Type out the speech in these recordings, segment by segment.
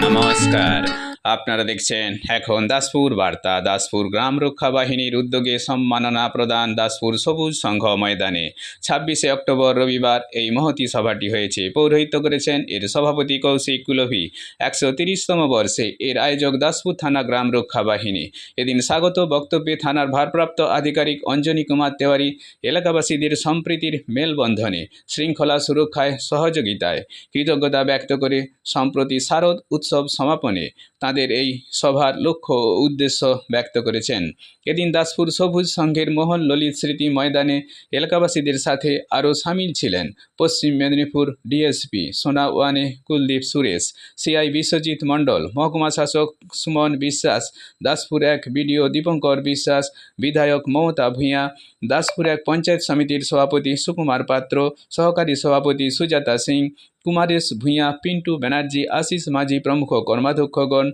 Namaskar. আপনারা দেখছেন এখন দাসপুর বার্তা। দাসপুর গ্রাম রক্ষা বাহিনীর উদ্যোগে সম্মাননা প্রদান দাসপুর সবুজ সংঘ ময়দানে। ছাব্বিশে অক্টোবর রবিবার এই মহতি সভাটি হয়েছে। পৌরোহিত্য করেছেন এর সভাপতি কৌশিক কুলভি। একশো তিরিশতম বর্ষে এর আয়োজক দাসপুর থানা গ্রাম রক্ষা বাহিনী। এদিন স্বাগত বক্তব্যে থানার ভারপ্রাপ্ত আধিকারিক অঞ্জনী কুমার তেওয়ারি, এলাকাবাসীদের সম্প্রীতির মেলবন্ধনে, শৃঙ্খলা সুরক্ষায় সহযোগিতায় কৃতজ্ঞতা ব্যক্ত করে সম্প্রতি শারদ উৎসব সমাপনে তাদের এই সভার লক্ষ্য ও উদ্দেশ্য ব্যক্ত করেছেন। এদিন দাসপুর সবুজ সংঘের মোহন ললিত স্মৃতি ময়দানে এলাকাবাসীদের সাথে আরও সামিল ছিলেন পশ্চিম মেদিনীপুর ডিএসপি সোনা ওয়ানে কুলদীপ সুরেশ, সিআই বিশ্বজিৎ মণ্ডল, মহকুমা শাসক সুমন বিশ্বাস, দাসপুর এক বিডিও দীপঙ্কর বিশ্বাস, বিধায়ক মমতা ভূঁইয়া দাসপুর এক পঞ্চায়েত সমিতির সভাপতি সুকুমার পাত্র, সহকারী সভাপতি সুজাতা সিং, কুমারেশ ভূঁইয়া, পিন্টু ব্যানার্জি, আশিস মাঝি প্রমুখ কর্মাধ্যক্ষগণ,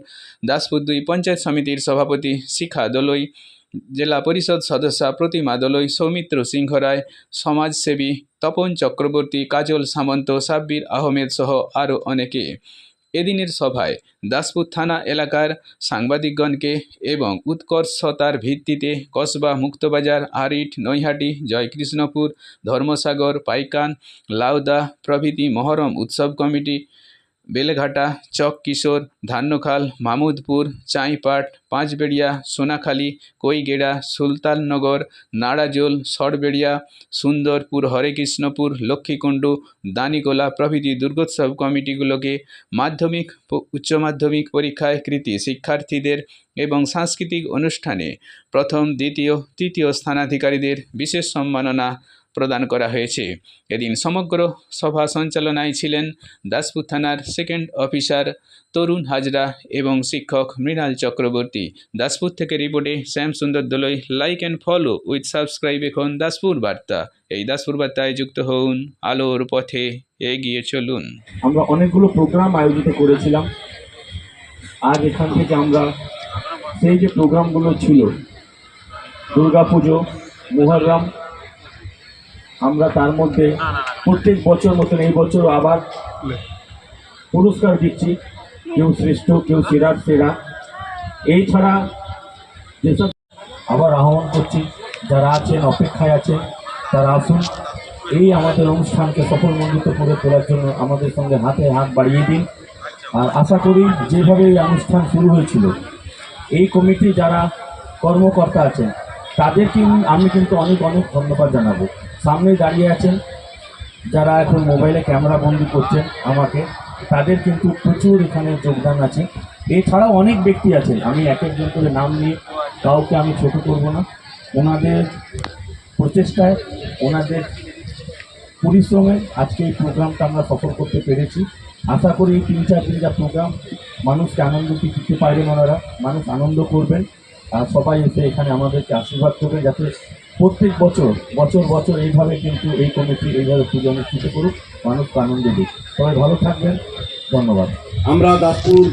দাসপুর দুই পঞ্চায়েত সমিতির সভাপতি শিখা দলই, জেলা পরিষদ সদস্যা প্রতিমা দলই, সৌমিত্র সিংহ রায় সমাজসেবী তপন চক্রবর্তী, কাজল সামন্ত, সাব্বির আহমেদ সহ আরও অনেকে। এদিনের সভায় দাসপুর থানা এলাকার সাংবাদিকগণকে এবং উৎকর্ষতার ভিত্তিতে কসবা মুক্তবাজার, আরিট, নৈহাটি, জয়কৃষ্ণপুর, ধর্মসাগর, পাইকান, লাউদা প্রভৃতি মহরম উৎসব কমিটি বেলেঘাটা, চক কিশোর, ধান্যখাল, মামুদপুর, চাঁইপাট, পাঁচবেড়িয়া, সোনাখালী, কৈগেড়া, সুলতাননগর, নাড়াজোল, সরবেড়িয়া, সুন্দরপুর, হরেকৃষ্ণপুর, লক্ষ্মীকুণ্ডু দানিগোলা প্রভৃতি দুর্গোৎসব কমিটিগুলোকে মাধ্যমিক উচ্চ মাধ্যমিক পরীক্ষায় কৃতি শিক্ষার্থীদের এবং সাংস্কৃতিক অনুষ্ঠানে প্রথম, দ্বিতীয়, তৃতীয় স্থানাধিকারীদের বিশেষ সম্মাননা প্রদান করা হয়েছে। এদিন সমগ্র সভা সঞ্চালনায় ছিলেন দাসপুর থানার সেকেন্ড অফিসার তরুণ হাজরা এবং শিক্ষক মৃণাল চক্রবর্তী। দাসপুর থেকে রিপোর্টে Shyam Sundar Dalai. Like and follow with subscribe এখন দাসপুর বার্তা। এই দাসপুর বার্তায় যুক্ত হন আলোর পথে এগিয়ে চলুন। আমরা অনেকগুলো প্রোগ্রাম আয়োজিত করেছিলাম। আজ এখান থেকে আমরা সেই যে প্রোগ্রামগুলো ছিল, দুর্গাপুজো, মুহররম আমরা তার মধ্যে প্রত্যেক বছর মতন এই বছর আবার পুরস্কার দিচ্ছি। কেউ শ্রেষ্ঠ কেউ সেরার সেরা। এই ছাড়া যেসব আবার আহ্বান করছি যারা আছেন অপেক্ষায় আছেন তারা আসুন। এই আমাদের অনুষ্ঠানকে সফলমণ্ডিত করে তোলার জন্য আমাদের সঙ্গে হাতে হাত বাড়িয়ে দিন। আর আশা করি যেভাবে এই অনুষ্ঠান শুরু হয়েছিল এই কমিটি যারা কর্মকর্তা আছেন তাদেরকে আমি কিন্তু অনেক অনেক ধন্যবাদ জানাব। সামনে দাঁড়িয়ে আছেন, যারা এখন মোবাইলে ক্যামেরা বন্দি করছেন আমাকে, তাদের কিন্তু প্রচুর এখানে যোগদান আছে। এছাড়াও অনেক ব্যক্তি আছেন, আমি এক একজন করে নাম নিয়ে কাউকে আমি ছোট করব না। ওনাদের প্রচেষ্টায়, ওনাদের পরিশ্রমে আজকে এই প্রোগ্রামটা আমরা সফল করতে পেরেছি। আশা করি এই তিন চার যা প্রোগ্রাম, মানুষকে আনন্দ দিতে পারবেন ওনারা? মানুষ আনন্দ করবেন, আর সবাই এসে এখানে আমাদেরকে আশীর্বাদ করবেন যাতে প্রত্যেক বছর বছর বছর এইভাবে কিন্তু এই কমিটি এইভাবে পুজো অনুষ্ঠিত করুক মানুষকে আনন্দ দিক। সবাই ভালো থাকবেন, ধন্যবাদ। আমরা দাসপুর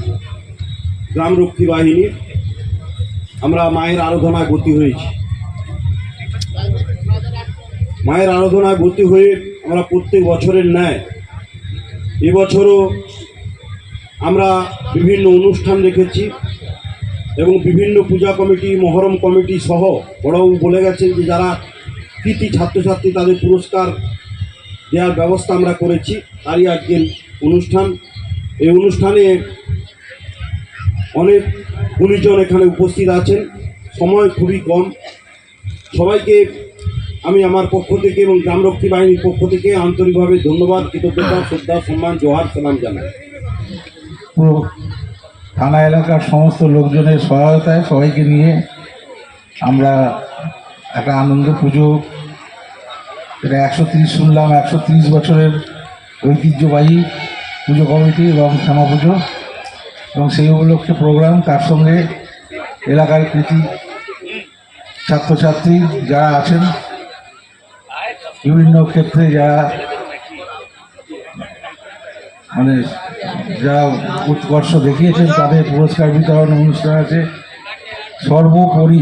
গ্রামরক্ষী বাহিনী, আমরা মায়ের আরাধনায় ভর্তি হয়েছি। মায়ের আরাধনায় ভর্তি হয়ে আমরা প্রত্যেক বছরের ন্যায়, এবছরও আমরা বিভিন্ন অনুষ্ঠান রেখেছি এবং বিভিন্ন পূজা কমিটি, মহরম কমিটি সহ বড়বাবু বলে গেছেন যে যারা কৃতি ছাত্রছাত্রী তাদের পুরস্কার দেওয়ার ব্যবস্থা আমরা করেছি। তারই আজকের অনুষ্ঠান। এই অনুষ্ঠানে অনেক গুণীজন এখানে উপস্থিত আছেন। সময় খুবই কম। সবাইকে আমি আমার পক্ষ থেকে এবং গ্রামরক্ষী বাহিনীর পক্ষ থেকে আন্তরিকভাবে ধন্যবাদ, কৃতজ্ঞতা, শ্রদ্ধা, সম্মান, জোহার, সালাম জানাই। থানা এলাকার সমস্ত লোকজনের সহায়তায় সবাইকে নিয়ে আমরা একটা আনন্দ পুজো, এটা একশো তিরিশ শুনলাম, একশো তিরিশ বছরের ঐতিহ্যবাহী পুজো কমিটি এবং শ্যামা পুজো। এবং সেই উপলক্ষে প্রোগ্রাম, তার সঙ্গে এলাকার কৃতি ছাত্রছাত্রী যারা আছেন, বিভিন্ন ক্ষেত্রে যারা মানে যারা উৎকর্ষ দেখিয়েছেন, তাদের পুরস্কার বিতরণ অনুষ্ঠান আছে। সর্বোপরি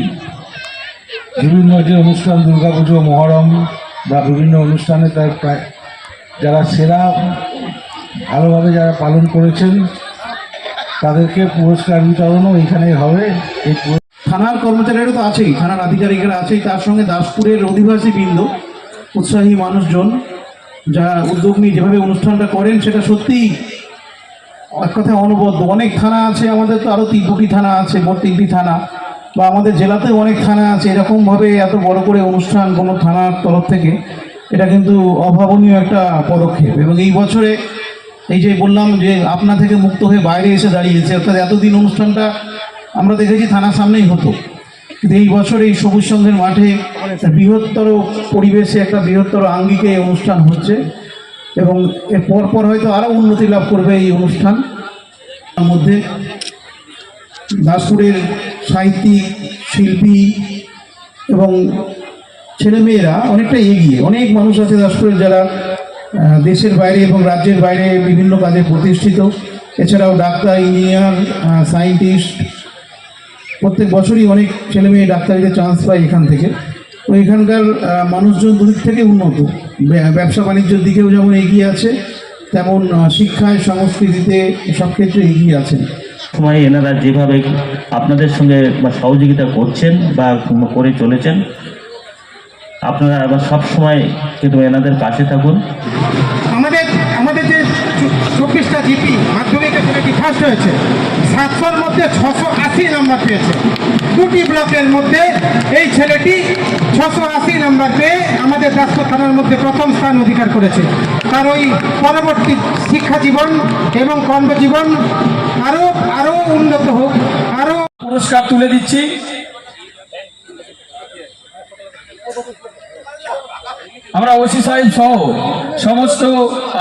বিভিন্ন যে অনুষ্ঠান, দুর্গাপুজো, মহরম বা বিভিন্ন অনুষ্ঠানে তার যারা সেরা, ভালোভাবে যারা পালন করেছেন, তাদেরকে পুরস্কার বিতরণও এখানেই হবে। এই থানার কর্মচারীরা তো আছেই, থানার আধিকারিকরা আছেই, তার সঙ্গে দাসপুরের অধিবাসী বৃন্দ, উৎসাহী মানুষজন, যারা উদ্যোগ নিয়ে যেভাবে অনুষ্ঠানটা করেন, সেটা সত্যিই এক কথায় অনবদ্য অনেক থানা আছে, আমাদের তো আরও তিন দুটি থানা আছে তিনটি থানা। বা আমাদের জেলাতেও অনেক থানা আছে, এরকমভাবে এত বড় করে অনুষ্ঠান কোনো থানার তরফ থেকে, এটা কিন্তু অভাবনীয় একটা পদক্ষেপ। এবং এই বছরে এই যে বললাম যে আপনা থেকে মুক্ত হয়ে বাইরে এসে দাঁড়িয়েছে, অর্থাৎ এতদিন অনুষ্ঠানটা আমরা দেখেছি থানার সামনেই হতো। কিন্তু এই বছর এই সবুজ সংঘের মাঠে বৃহত্তর পরিবেশে একটা বৃহত্তর আঙ্গিকে অনুষ্ঠান হচ্ছে। এবং এর পর পর হয়তো আরও উন্নতি লাভ করবে এই অনুষ্ঠান। মধ্যে দাসপুরের সাহিত্যিক, শিল্পী এবং ছেলেমেয়েরা অনেকটা এগিয়ে। অনেক মানুষ আছে দাসপুরের যারা দেশের বাইরে এবং রাজ্যের বাইরে বিভিন্ন কাজে প্রতিষ্ঠিত। এছাড়াও ডাক্তার, ইঞ্জিনিয়ার সায়েন্টিস্ট। প্রত্যেক বছরই অনেক ছেলে মেয়ে ডাক্তারিতে চান্স পায় এখান থেকে। এখানকার মানুষজন দুদিক থেকে উন্নত। ব্যবসা বাণিজ্যের দিকেও যেমন এগিয়ে আছে তেমন শিক্ষায় সংস্কৃতিতে সব ক্ষেত্রে এগিয়ে আছেন। সময় এনারা যেভাবে আপনাদের সঙ্গে বা সহযোগিতা করছেন বা করে চলেছেন আপনারা আবার সব সময় কিন্তু এনাদের পাশে থাকুন। আমাদের আমাদের যে চব্বিশটা জিপি মাধ্যমিকে ছেলেটি ফার্স্ট হয়েছে? সাতশোর মধ্যে ছশো আশি নাম্বার পেয়েছে। দুটি ব্লকের মধ্যে এই ছেলেটি ছশো আশি নাম্বার পেয়ে আমাদের দাসপুর থানার মধ্যে প্রথম স্থান অধিকার করেছে। তার ওই পরবর্তী শিক্ষা জীবন এবং কর্মজীবন আরও আরও উন্নত হোক আরও পুরস্কার তুলে দিচ্ছি। আমরা ওসি সাহেব সহ সমস্ত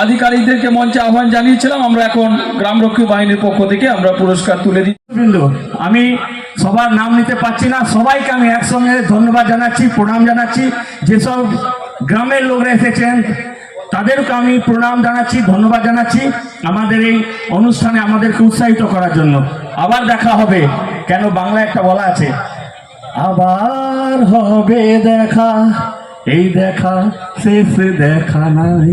আধিকারিকদেরকে মঞ্চে আহ্বান জানিয়েছিলাম, আমরা এখন গ্রামরক্ষী বাহিনীর পক্ষ থেকে আমরা পুরস্কার তুলে বৃন্দ, আমি সবার নাম নিতে পারছি না, সবাইকে আমি একসঙ্গে ধন্যবাদ জানাচ্ছি, প্রণাম জানাচ্ছি। যেসব গ্রামের লোকরা এসেছেন, তাদেরকে আমি প্রণাম জানাচ্ছি, ধন্যবাদ জানাচ্ছি আমাদের এই অনুষ্ঠানে আমাদেরকে উৎসাহিত করার জন্য। আবার দেখা হবে, কেন বাংলা একটা বলা আছে, আবার হবে দেখা। এই দেখা শেষ দেখা নাই